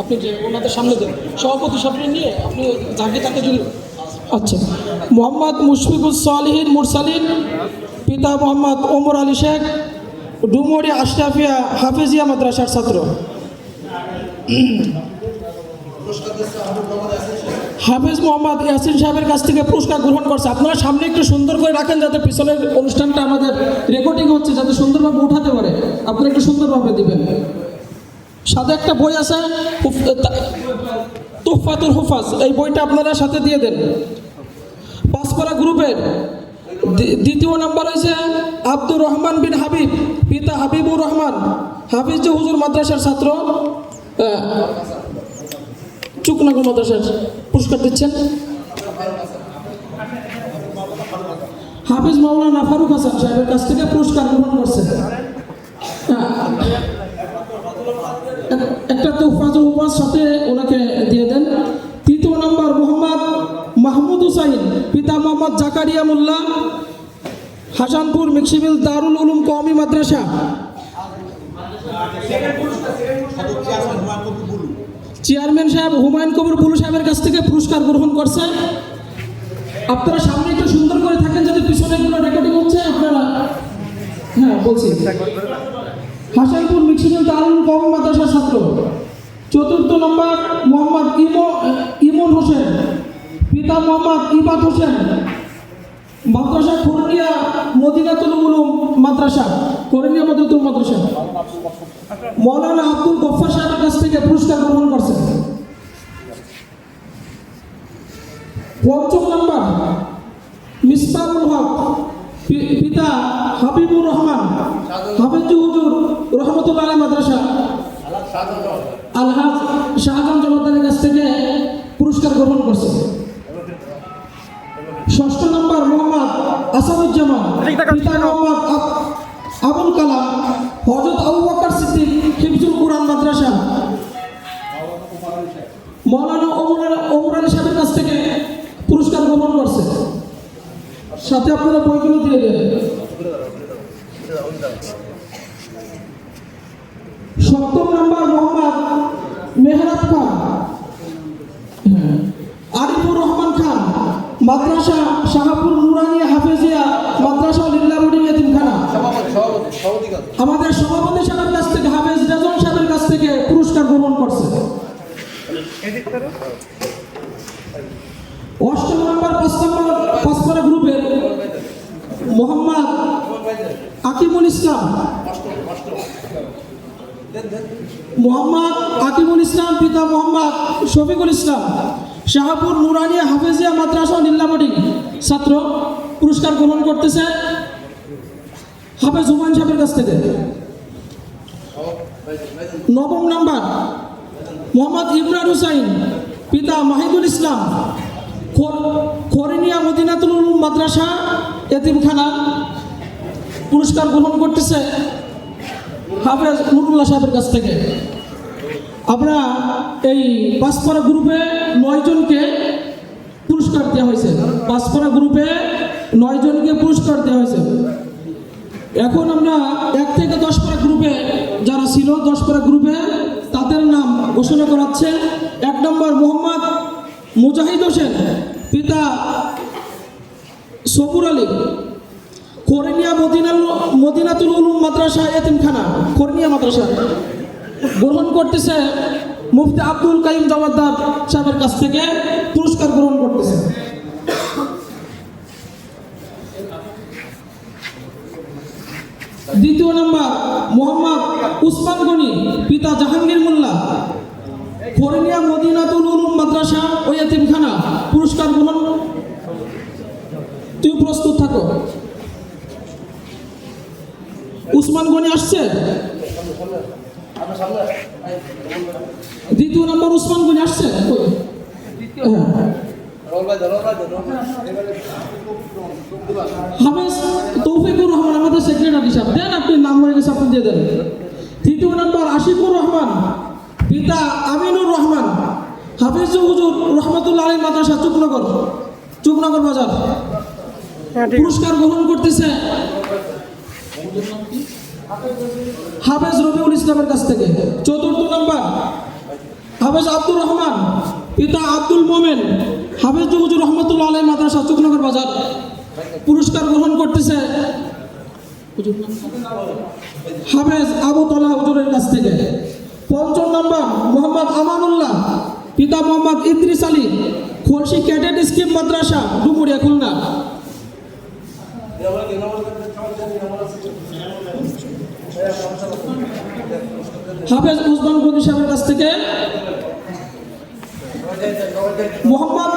আপনি ওনাদের সামনে দেন সভাপতি সামনে নিয়ে আপনি যাকে তাকে যদি আচ্ছা। মোহাম্মদ মুশফিকুল সালিহিন মুরসালিন পিতা মোহাম্মদ ওমর আলী শেখ ডুমরি আশরাফিয়া হাফিজিয়া মাদ্রাসার ছাত্র। হাফিজ মোহাম্মদ ইয়াসিন সাহেবের কাছ থেকে পুরস্কার গ্রহণ করছে। আপনারা সামনে একটু সুন্দর করে রাখেন যাতে পিছনের অনুষ্ঠানটা আমাদের রেকর্ডিং হচ্ছে, যাতে সুন্দরভাবে উঠাতে পারে। আপনারা একটু সুন্দরভাবে দিবেন। সাথে একটা বই আছে হুফ- তা- হুফাজ। এই বইটা আপনারা সাথে দিয়ে দেন। পাঁচপাড়া গ্রুপের। দ্বিতীয় নাম্বার হয়েছে আব্দুর রহমান বিন হাবিব, পিতা হাবিবুর রহমান। হাফিজ যে হুজুর মাদ্রাসার ছাত্র চুকনগর মাদ্রাসার। পুরস্কার হাফিজ মাওলানা ফারুক হাসান সাহেবের কাছ থেকে পুরস্কার গ্রহণ করছেন। একটা তোফাজুল উপাস সাথে ওনাকে দিয়ে দেন। তৃতীয় নম্বর মোহাম্মদ মাহমুদ হুসাইন, পিতা মোহাম্মদ জাকারিয়া মোল্লা, হাসানপুর মিক্সিবিল দারুল উলুম কওমি মাদ্রাসা। চেয়ারম্যান সাহেব হুমায়ুন কবির বুলু সাহেবের কাছ থেকে পুরস্কার গ্রহণ করছে। আপনারা সামনে একটু সুন্দর করে থাকেন যাতে পিছনে কোনো রেকর্ডিং হচ্ছে, আপনারা হ্যাঁ বলছি। হাসানপুর মিক্সিবিল দারুল কওমি মাদ্রাসার ছাত্র। চতুর্থ নম্বর মোহাম্মদ ইমো, ইমন হোসেন। পিতা মোহাম্মদ ইবাদ হোসেন। মাদ্রাসা করনিয়া মদিনাতুল উলুম। মাদ্রাসা করনিয়া মদিনাতুল মাদ্রাসা। মৌলানা আব্দুল গফফার সাহেবের কাছ থেকে পুরস্কার গ্রহণ করছেন। পঞ্চম নম্বর, মিসবাহুল হক পিতা হাবিবুর রহমান হাফিজ হুজুর, রহমতুল্লাহ মাদ্রাসা। আলহাজ শাহজাহান জমাদারের কাছ থেকে পুরস্কার গ্রহণ করছে আসাদুজ্জামান পিতা মোহাম্মদ আবুল কালাম হজরত আবু বকর সিদ্দিক হিফজুল কোরআন মাদ্রাসা। মৌলানা ওমর ওমর আলী সাহেবের কাছ থেকে পুরস্কার গ্রহণ করছে। সাথে আপনারা বইগুলো দিয়ে দেন। সপ্তম নম্বর মোহাম্মদ মেহরাব খান। হ্যাঁ। আরিফুর রহমান খান মাদ্রাসা শাহাপুর আমাদের সভাপতি সাহেবের কাছ থেকে হাফেজ রেজন সাহেবের কাছ থেকে পুরস্কার গ্রহণ করছে। অষ্টম নম্বর পাঁচ নম্বর পাঁচপাড়া গ্রুপের মোহাম্মদ আকিমুল ইসলাম। মোহাম্মদ আকিমুল ইসলাম পিতা মোহাম্মদ শফিকুল ইসলাম। শাহাপুর নুরানিয়া হাফেজিয়া মাদ্রাসা নীলামণি ছাত্র পুরস্কার গ্রহণ করতেছে। হাফেজ হুমায়ুন সাহেবের কাছ থেকে। নবম নাম্বার, মোহাম্মদ ইমরান হুসাইন, পিতা মাহিদুল ইসলাম, খর- খরিনিয়া মদিনাতুল উলুম মাদ্রাসা, এতিমখানা। পুরস্কার গ্রহণ করতেছে হাফেজ নুরুল্লাহ সাহেবের কাছ থেকে। আমরা এই পাঁচপাড়া গ্রুপে নয়জনকে পুরস্কার দেওয়া হয়েছে। পাঁচপাড়া গ্রুপে নয়জনকে পুরস্কার দেওয়া হয়েছে। এখন আমরা এক থেকে দশ পাড়া গ্রুপে যারা ছিল, দশ পাড়া গ্রুপে তাদের নাম ঘোষণা করাচ্ছে। এক নম্বর মোহাম্মদ মুজাহিদ হোসেন, পিতা সবুর আলী করনিয়া মদিনাল, মদিনাতুল উলুম মাদ্রাসা এতিমখানা করনিয়া মাদ্রাসা। গ্রহণ করতেছে মুফতি আব্দুল কাইম জমাদ্দার সাহেবের কাছ থেকে, পুরস্কার গ্রহণ করতেছে। দ্বিতীয় নম্বর, মোহাম্মদ উসমান গনি, পিতা জাহাঙ্গীর মোল্লা। করনিয়া মদিনাতুল উলুম মাদ্রাসা ও এতিমখানা, পুরস্কার গ্রহণ। তুমি প্রস্তুত থাকো। উসমান গনি আসছে। দ্বিতীয় নম্বর, উসমান গনি আসছে। হাফেজ তৌফিকুর রহমান আমাদের সেক্রেটারি সাহেব। দেন আপনি নাম হয়ে গেছে আপনি দিয়ে দেন। তৃতীয় নম্বর আশিকুর রহমান পিতা আমিনুর রহমান। হাফিজ হুজুর রহমতুল্লাহ আলী মাদ্রাসা চুকনগর চুকনগর বাজার। পুরস্কার গ্রহণ করতেছে হাফেজ রবিউল ইসলামের কাছ থেকে। চতুর্থ নাম্বার হাফেজ আব্দুর রহমান পিতা আব্দুল মোমেন হাফেজ হুজুর রহমতুল্লাহ আলাই মাদ্রাসা, চুকনগর বাজার। পুরস্কার গ্রহণ করতেছে হাফেজ আবু তলা হুজুরের কাছ থেকে। পঞ্চম নম্বর, মোহাম্মদ আমানুল্লাহ, পিতা মোহাম্মদ ইদ্রিস আলী, খলসি ক্যাডেট স্কিম মাদ্রাসা, ডুমুরিয়া, খুলনা। হাফেজ উসমান গনি সাহেবের কাছ থেকে মোহাম্মদ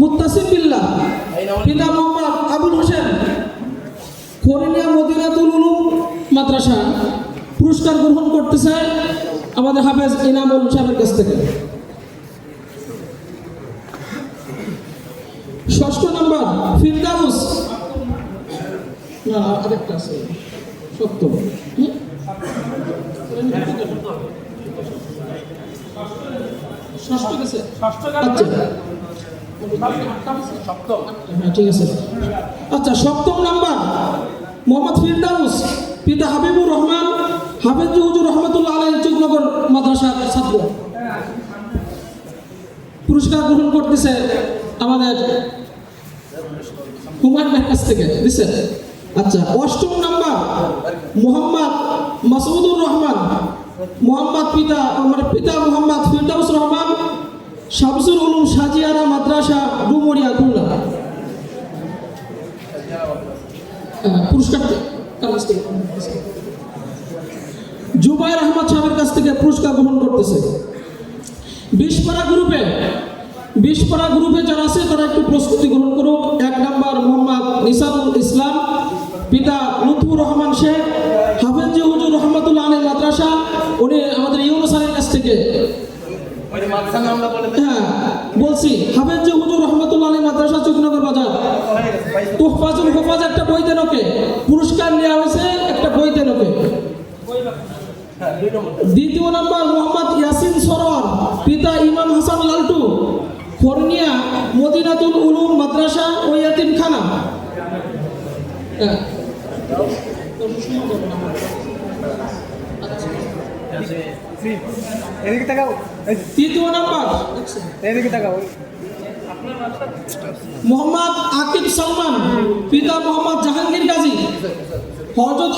মুত্তাসিম বিল্লাহ, পিতা মোহাম্মদ আবুল হোসেন করিনিয়া মদিনাতুল উলুম মাদ্রাসা পুরস্কার গ্রহণ করতেছে আমাদের হাফেজ ইনামুল সাহেবের কাছ থেকে। ষষ্ঠ নম্বর, ফিরদাউস। না, আরেকটা আছে হুম? আচ্ছা। হ্যাঁ আচ্ছা সপ্তম নাম্বার, মোহাম্মদ ফিরদাউস, পিতা হাবিবুর রহমান, হাফেজ হুজুর রহমতুল্লাহ আলাই চুকনগর মাদ্রাসার ছাত্র। পুরস্কার গ্রহণ করতেছে আমাদের হুমায়ুন ভাইয়ের কাছ থেকে দিচ্ছে আচ্ছা অষ্টম নাম্বার, মোহাম্মদ মাসুদুর রহমান, মোহাম্মদ পিতা, আমার পিতা মোহাম্মদ ফিরদাউস রহমান শামসুল উলুম সাজিয়ারা মাদ্রাসা ডুমুরিয়া খুলনা। পুরস্কার? জুবাইর আহমদ সাহেবের কাছ থেকে পুরস্কার গ্রহণ করতেছে। বিশপাড়া গ্রুপে বিশপাড়া গ্রুপে যারা আছে তারা একটু প্রস্তুতি গ্রহণ করুক। এক নাম্বার মোহাম্মদ নিসারুল ইসলাম পিতা লুৎফুর রহমান শেখ হাফেজ জি হুজুর রহমতুল্লাহ আলী মাদ্রাসা। উনি আমাদের ইউনুসারের কাছ থেকে হ্যাঁ বলছি হাফেজ জি হুজুর রহমতুল্লাহ আলী মাদ্রাসা চুকনগর বাজার। তুহফাজুল হুফাজ একটা বই দেন ওকে। পুরস্কার নেওয়া হয়েছে একটা বই দেন ওকে। দ্বিতীয় নাম্বার মোহাম্মদ ইয়াসিন সরোয়ার পিতা ইমাম হাসান লালটু ফর্নিয়া মদিনাতুল উলুম মাদ্রাসা ও ইয়াতিমখানা হ্যাঁ। এদিকে তাকাও। তৃতীয় নাম্বার। এদিকে তাকাও। মোহাম্মদ আকিব সালমান পিতা মোহাম্মদ জাহাঙ্গীর গাজী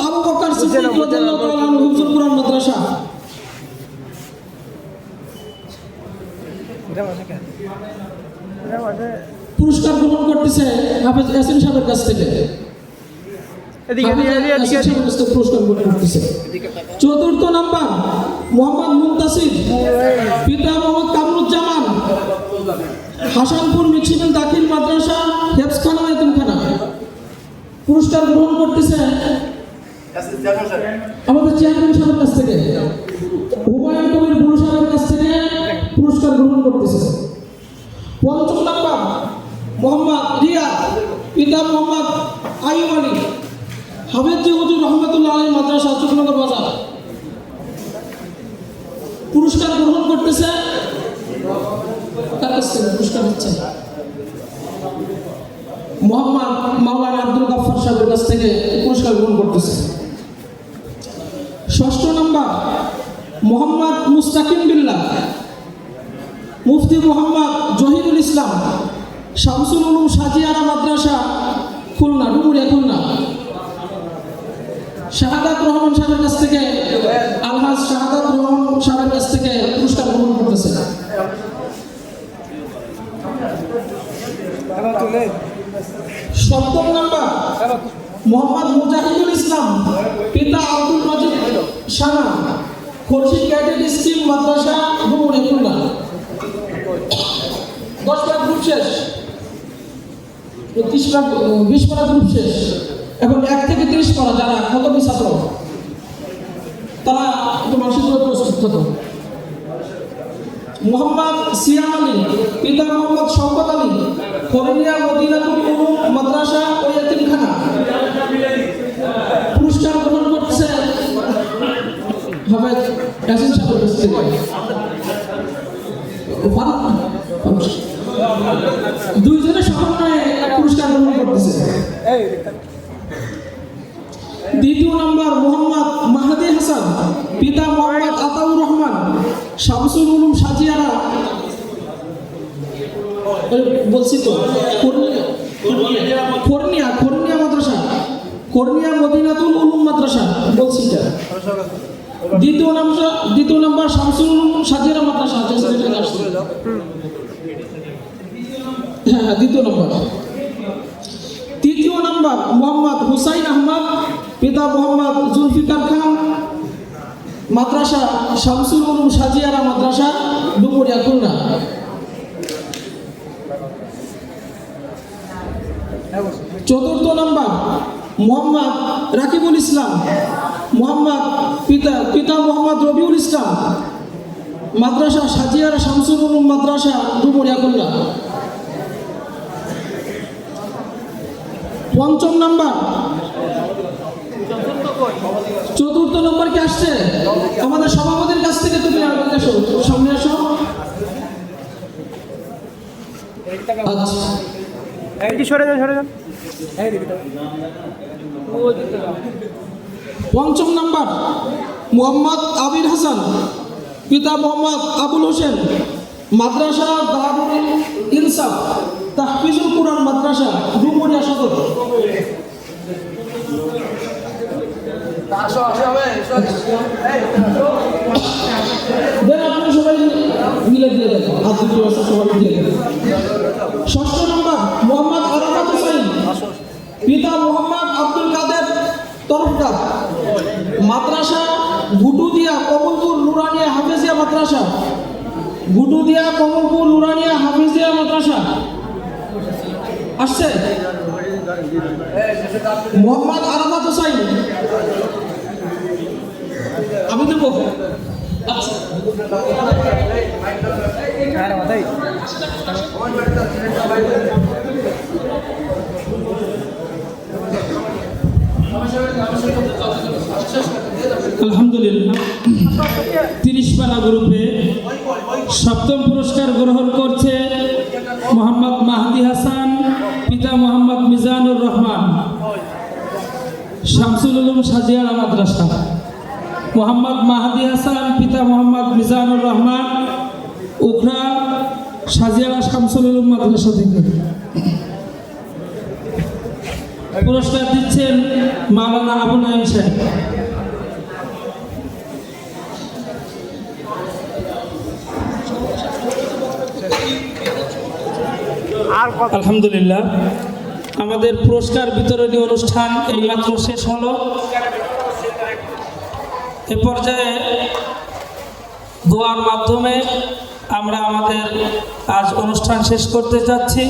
আবু বকর সিদ্দিক রাদিয়াল্লাহু তাআলা হুজুর কুরআন মাদ্রাসা। পুরস্কার গ্রহণ করতেছে হাফেজ ইয়াসিন সাহেবের কাছ থেকে। চতুর্থ নাম্বার, মোহাম্মদ মুন্তাসির, পিতা মোহাম্মদ কামরুজ্জামান, হাসানপুর মিছিমিল দাখিল মাদ্রাসা হেফসখানা এতিমখানা পুরস্কার গ্রহণ করতেছে আমাদের চেয়ারম্যান সাহেবের কাছ থেকে। হুমায়ুন কবির বুড়ো সাহেবের কাছ থেকে পুরস্কার গ্রহণ করতেছে। পঞ্চম নাম্বার, মোহাম্মদ রিয়া পিতা মোহাম্মদ আইব আলী। হাফেজ জি হুজুর রহমতুল্লাহ আলী মাদ্রাসা চুকনগর বাজার পুরস্কার গ্রহণ করতেছে, তার কাছ থেকে পুরস্কার হচ্ছে মোহাম্মদ মাওলানা আব্দুল গাফফার সাহেবের কাছ থেকে পুরস্কার গ্রহণ করতেছে ষষ্ঠ নাম্বার মোহাম্মদ মুস্তাকিম বিল্লাহ মুফতি মোহাম্মদ জহিরুল ইসলাম শামসুল উলুম সাজিয়ারা মাদ্রাসা খুলনা ডুমুরিয়া খুলনা শাহাদাত রহমান সাহেবের কাছ থেকে আলহাজ শাহাদাত রহমান সাহেবের কাছ থেকে পুরস্কার গ্রহণ করতেছে এবার তুলে সপ্তম নাম্বার, মোহাম্মদ মুজাহিদুল ইসলাম, পিতা আব্দুল মজিদ সানা খোরশিদ ক্যাডেট স্কিম মাদ্রাসা ডুমুরিয়া খুলনা। দশ পারা গ্রুপ শেষ তিরিশ পারা বিশ পারা গ্রুপ শেষ, এখন এক থেকে তিরিশ পারা যারা কত ছাত্র, তারা একটু মানসিকভাবে প্রস্তুত থাকো মোহাম্মদ সিয়াম আলী, পিতা মোহাম্মদ শওকত আলী করমিয়া মদিনাতুল উলুম মাদ্রাসা ও ইয়াতিমখানা পুরস্কার গ্রহণ করতেছে হাফেজ থেকে ফারুক ফারুক। দুইজনে সমন্বয়ে পুরস্কার গ্রহণ করতেছে। দ্বিতীয় নম্বর, মোহাম্মদ মাহাদি হাসান, পিতা মোহাম্মদ আতাউর রহমান, শামসুল উলুম সাজিয়ারা বলছি তো মাদ্রাসা মদিনাতুল উলুম মাদ্রাসা, বলছি এটা। দ্বিতীয় নাম্বার দ্বিতীয় নাম্বার শামসুল উলুম সাজিয়ারা মাদ্রাসা আসছে হ্যাঁ হ্যাঁ দ্বিতীয় তৃতীয় নম্বর, মোহাম্মদ হুসাইন আহমদ, পিতা মোহাম্মদ জুলফিকার খান। মাদ্রাসা শামসুল উলুম সাজিয়ারা মাদ্রাসা, ডুমুরিয়া, খুলনা। চতুর্থ নম্বর, মোহাম্মদ রাকিবুল ইসলাম। মোহাম্মদ পিতা পিতা মোহাম্মদ রবিউল ইসলাম। মাদ্রাসা সাজিয়ারা শামসুল উলুম মাদ্রাসা, ডুমুরিয়া খুলনা। পঞ্চম নাম্বার। চতুর্থ নম্বর কি আসছে? আমাদের সভাপতির কাছ থেকে তুমি আসো। সামনে আসো। আচ্ছা। সরে যান সরে যান। পঞ্চম নাম্বার মোহাম্মদ আবির হাসান পিতা মোহাম্মদ আবুল হোসেন মাদ্রাসা দারুল ইনসাফ তাহফিজুল কুরআন মাদ্রাসা ডুমুরিয়া সদর। দেন আপনি সবাই মিলে দিয়ে দেন। হাত দুটি সবাই দিয়ে দেন। ষষ্ঠ নম্বর মোহাম্মদ আরাফাত হুসাইন পিতা মোহাম্মদ আব্দুল কাদের তরফদার। মাদ্রাসা গুটুদিয়া কমলপুর নুরানিয়া হাফেজিয়া মাদ্রাসা। গুটুদিয়া কমলপুর নুরানিয়া হাফেজিয়া মাদ্রাসা। আসছে? মোহাম্মদ আরামাত হুসাইন আমি দেবো আচ্ছা আর মাথায় আলহামদুলিল্লাহ তিরিশ পারা গ্রুপে সপ্তম পুরস্কার গ্রহণ করছে মোহাম্মদ মাহাদি হাসান, পিতা মোহাম্মদ মিজানুর রহমান। শামসুল উলুম সাজিয়ারা মাদ্রাসা। মোহাম্মদ মাহাদি হাসান, পিতা মোহাম্মদ মিজানুর রহমান, উখরা সাজিয়ারা শামসুল উলুম মাদ্রাসা থেকে। পুরস্কার দিচ্ছেন মাওলানা আবু নাইম সাহেব। আলহামদুলিল্লাহ। আমাদের পুরস্কার বিতরণী অনুষ্ঠান এইমাত্র শেষ হলো। এ পর্যায়ে দোয়ার মাধ্যমে আমরা আমাদের আজ অনুষ্ঠান শেষ করতে যাচ্ছি।